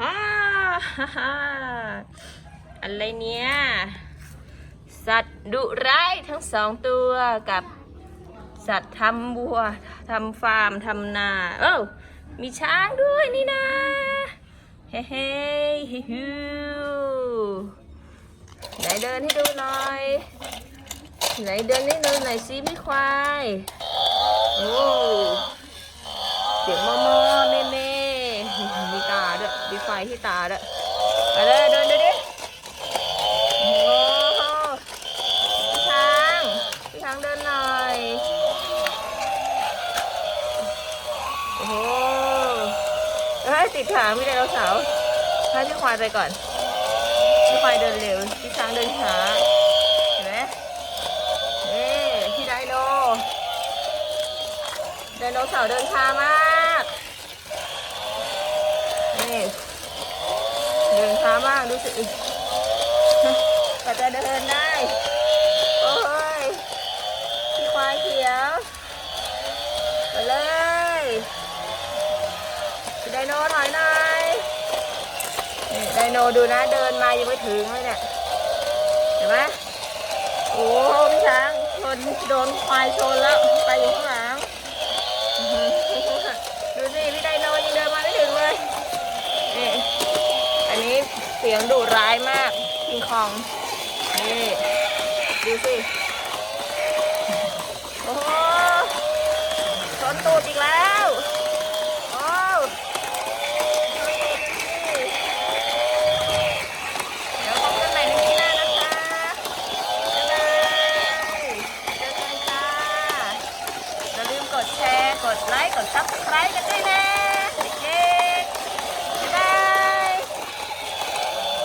ฮ่าฮ่าอะไรเนี่ย สัตว์ดุร้ายทั้งสองตัวกับสัตว์ทำบัวทำฟาร์มทำนาเอ้ามีช้างด้วยนี่นะเฮ้เฮ้ฮิวไหนเดินให้ดูหน่อย ไหนเดินให้ดูหน่อยสิพี่ควายโอ้เสียงมอมอเม่เม่มีตาด้วย มีไฟที่ตาด้วยไปเลยเดินดูดิโอ้โหพี่ช้างพี่ช้างเดินหน่อยโอ้โหเฮ้ยติดถางพี่ไดโนเสาร์ให้พี่ควายไปก่อนพี่ควายเดินเร็วพี่ช้างเดินช้าเห็นไหมเอ้พี่ไดโนไดโนเสาร์เดินช้ามาก นี่ เดินช้ามากดูสิก็จะเดินได้ โอ้ยพี่ควายเขียวไปเลยไดโนถอยหน่อยนี่ไดโนดูนะเดินมายังไม่ถึงเลยเนี่ยเห็นไหมโอ้พี่ช้างชนโดนควายชนแล้วไปอยู่ข้างหลังอื้อหือดูสิพี่ไดโนยังเดินมาไม่ถึงเลยนี่อันนี้เสียงดุร้ายมากคิงคองนี่ดูสิ โอ้โหชนตูดอีกแล้วโอ้เดี๋ยวพบกันใหม่ในที่หน้านะคะบ๊ายบายเจอกันค่ะอย่าลืมกดแชร์ กดไลค์ กดซับสไครต์กันด้วยนะ